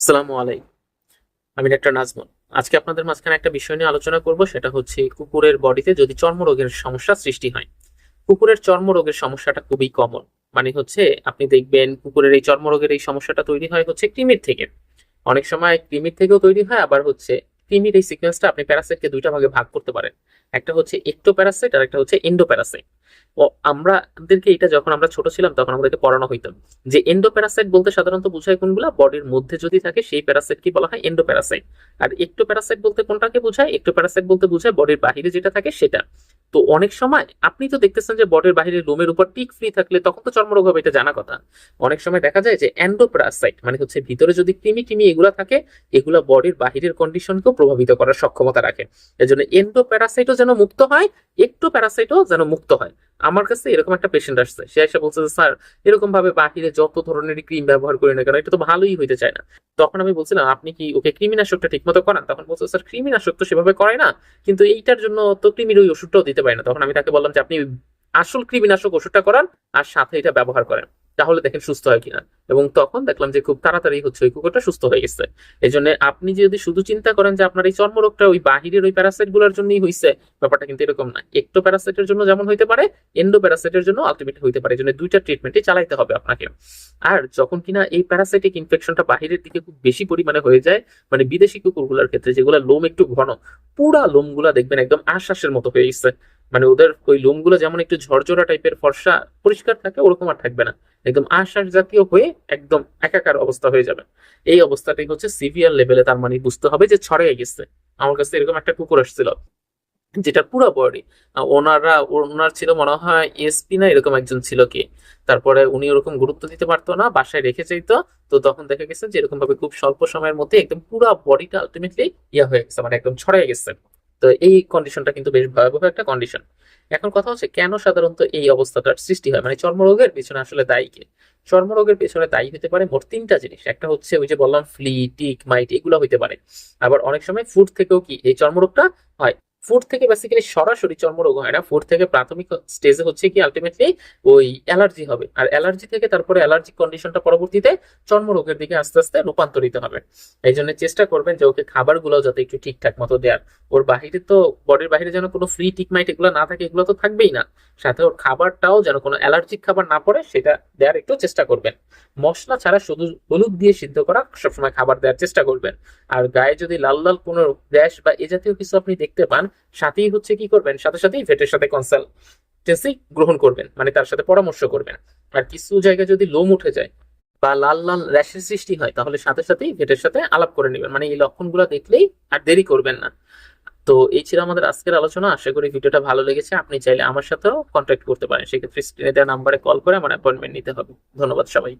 আসসালামু আলাইকুম। আমি ডাক্তার নাজমুল। আজকে আপনাদের মাঝখানে একটা বিষয় নিয়ে আলোচনা করব, সেটা হচ্ছে কুকুরের বডিতে যদি চর্মরোগের সমস্যা সৃষ্টি হয়, কুকুরের চর্মরোগের সমস্যাটা খুবই কমন মানে হচ্ছে, আপনি দেখবেন কুকুরের এই চর্মরোগের এই সমস্যাটা তৈরি হয় হচ্ছে কৃমির থেকে। অনেক সময় কৃমির থেকেও তৈরি হয়, আবার হচ্ছে কৃমির এই সিকোয়েন্সটা আপনি প্যারাসাইটকে দুইটা ভাগে ভাগ করতে পারেন, একটা হচ্ছে একটো প্যারাসাইট আর একটা হচ্ছে এন্ডো প্যারাসাইট ও আমরা আমাদেরকে এটা যখন আমরা ছোট ছিলাম, তখন আমাদেরকে পড়ানো হইতাম যে এন্ডো প্যারাসাইট বলতে সাধারণত বোঝায় কোনগুলা? বডির মধ্যে যদি থাকে, সেই প্যারাসাইট কি বলা হয়? এন্ডো প্যারাসাইট আর একটো প্যারাসাইট বলতে কোনটাকে বোঝায়? একটো প্যারাসাইট বলতে বোঝায় বডির বাহিরে যেটা থাকে, সেটা। তো অনেক সময় আপনি তো দেখতেছেন যে বটের বাহিরে লোমের উপর টিক ফ্রি থাকলে তখন তো চর্মরোগ হবে, এটা জানা কথা। অনেক সময় দেখা যায় যে অ্যান্ডোপ্রাসাইট মানে হচ্ছে ভিতরে যদি কৃমি টিমি এগুলা থাকে, এগুলো বডির বাহিরের কন্ডিশনকেও প্রভাবিত করার সক্ষমতা রাখে। এজন্য এন্ডোপ্যারাসাইটও যেন মুক্ত হয়, একটু প্যারাসাইটও যেন মুক্ত হয়। আমার কাছে এরকম একটা পেশেন্ট আসছে। সে এসে বলছে যে, স্যার এরকম ভাবে বাহিরে যত ধরনের ক্রিম ব্যবহার করি না কেন, এটা তো ভালোই হইতে চায় না। তখন আমি বলছিলাম, আপনি কি ওকে কৃমিনাশকটা ঠিক মতো করান? তখন বলছে, স্যার, কৃমিনাশক তো সেভাবে করে না, কিন্তু এইটার জন্য তো কৃমির ওই ওষুধটাও দিতে পারে না। তখন আমি তাকে বললাম যে, আপনি আসল কৃমিনাশক ওষুধটা করান আর সাথে এটা ব্যবহার করেন। তাহলে দেখেন সুস্থ হয় কিনা। এবং তখন দেখলাম যে খুব তাড়াতাড়ি হচ্ছে, ওই কুকুরটা সুস্থ হয়ে গেছে। এই জন্য আপনি যদি শুধু চিন্তা করেন যে আপনার এই চর্মরোগটা ওই বাহিরের ওই প্যারাসাইটগুলোর জন্যই হয়েছে ব্যাপারটা কিন্তু এরকম না। একটো প্যারাসাইটের জন্য যেমন হইতে পারে এন্ডো প্যারাসাইটের জন্য আলটিমেট হইতে পারে। এই জন্য দুইটা ট্রিটমেন্টই চালাইতে হবে আপনাকে। আর যখন কিনা এই প্যারাসাইটিক ইনফেকশনটা বাহিরের দিকে খুব বেশি পরিমাণে হয়ে যায় মানে বিদেশি কুকুরগুলোর ক্ষেত্রে যেগুলো লোম একটু ঘন, পুরা লোমগুলা দেখবেন একদম আশ্বাসের মতো হয়ে গেছে। মানে ওদের ওই লোমগুলো যেমন একটু ঝরঝরা টাইপের ফর্সা, পরিষ্কার থাকে, ওরকম আর থাকবে না। একদম আশ্বাস জাতীয় হয়ে একদম একাকার অবস্থা হয়ে যাবে। এই অবস্থাটাই হচ্ছে সিভিয়ার লেভেলে তার মানে বুঝতে হবে যে ছড়িয়ে গেছে। আমার কাছে এরকম একটা কুকুর আসছিল, যেটা পুরো বডি ওনারা, ওনার ছিল মনে হয় এসপি না, এরকম একজন ছিল কি। তারপরে উনি ওরকম গুরুত্ব দিতে পারতো না, বাসায় রেখে চাইতো তো তখন দেখা গেছে যে এরকম ভাবে খুব স্বল্প সময়ের মধ্যে একদম পুরো বডিটা আলটিমেটলি ইয়া হয়ে গেছে মানে একদম ছড়িয়ে গেছে। তো এই কন্ডিশনটা কিন্তু বেশ ভয়াবহ একটা কন্ডিশন এখন কথা হচ্ছে কেন সাধারণত এই অবস্থাটার সৃষ্টি হয়? মানে চর্মরোগের পিছনে আসলে দায়ী কে? চর্মরোগের পেছনে দায়ী হতে পারে মোট তিনটা জিনিস। একটা হচ্ছে ওই যে বললাম ফ্লি টিক মাইট এগুলো হইতে পারে। আবার অনেক সময় ফুড থেকেও কি এই চর্মরোগটা হয়? ফুড থেকে বেসিক্যালি সরাসরি চর্মরোগ হয় না। ফুড থেকে প্রাথমিক স্টেজে হচ্ছে কি আলটিমেটলি ওই অ্যালার্জি হবে। আর অ্যালার্জি থেকে তারপরে অ্যালার্জি কন্ডিশনটা পরবর্তীতে চর্মরোগের দিকে আস্তে আস্তে রূপান্তরিত হবে। এই জন্য চেষ্টা করবেন যে ওকে খাবারগুলো যাতে একটু ঠিকঠাক মতো দেওয়ার ওর বাহিরে তো বডির বাহিরে যেন কোনো ফ্রি টিকমাইট এগুলো না থাকে, এগুলো তো থাকবেই না। সাথে ওর খাবারটাও যেন কোনো অ্যালার্জিক খাবার না পড়ে, সেটা দেওয়ার একটু চেষ্টা করবেন। মশলা ছাড়া শুধু হলুদ দিয়ে সিদ্ধ করা, সবসময় খাবার দেওয়ার চেষ্টা করবেন। আর গায়ে যদি লাল লাল কোনো র্যাশ বা এ জাতীয় কিছু আপনি দেখতে পান সাথেই হচ্ছে কি করবেন? সাথে সাথেই ভেটের সাথে কনসালটেন্সি গ্রহণ করবেন। মানে তার সাথে পরামর্শ করবেন। আর কিছু জায়গায় যদি লোম উঠে যায় বা লাল লাল র্যাশের সৃষ্টি হয়, তাহলে সাথে সাথেই ভেটের সাথে আলাপ করে নেবেন। মানে এই লক্ষণগুলো দেখলেই আর দেরি করবেন না। তো এই ছিল আমাদের আজকের আলোচনা। আশা করি ভিডিওটা ভালো লেগেছে। আপনি চাইলে আমার সাথেও কন্ট্যাক্ট করতে পারেন। সেক্ষেত্রে স্ক্রিনে দেওয়া নাম্বারে কল করে আমার অ্যাপয়েন্টমেন্ট নিতে হবে। ধন্যবাদ সবাই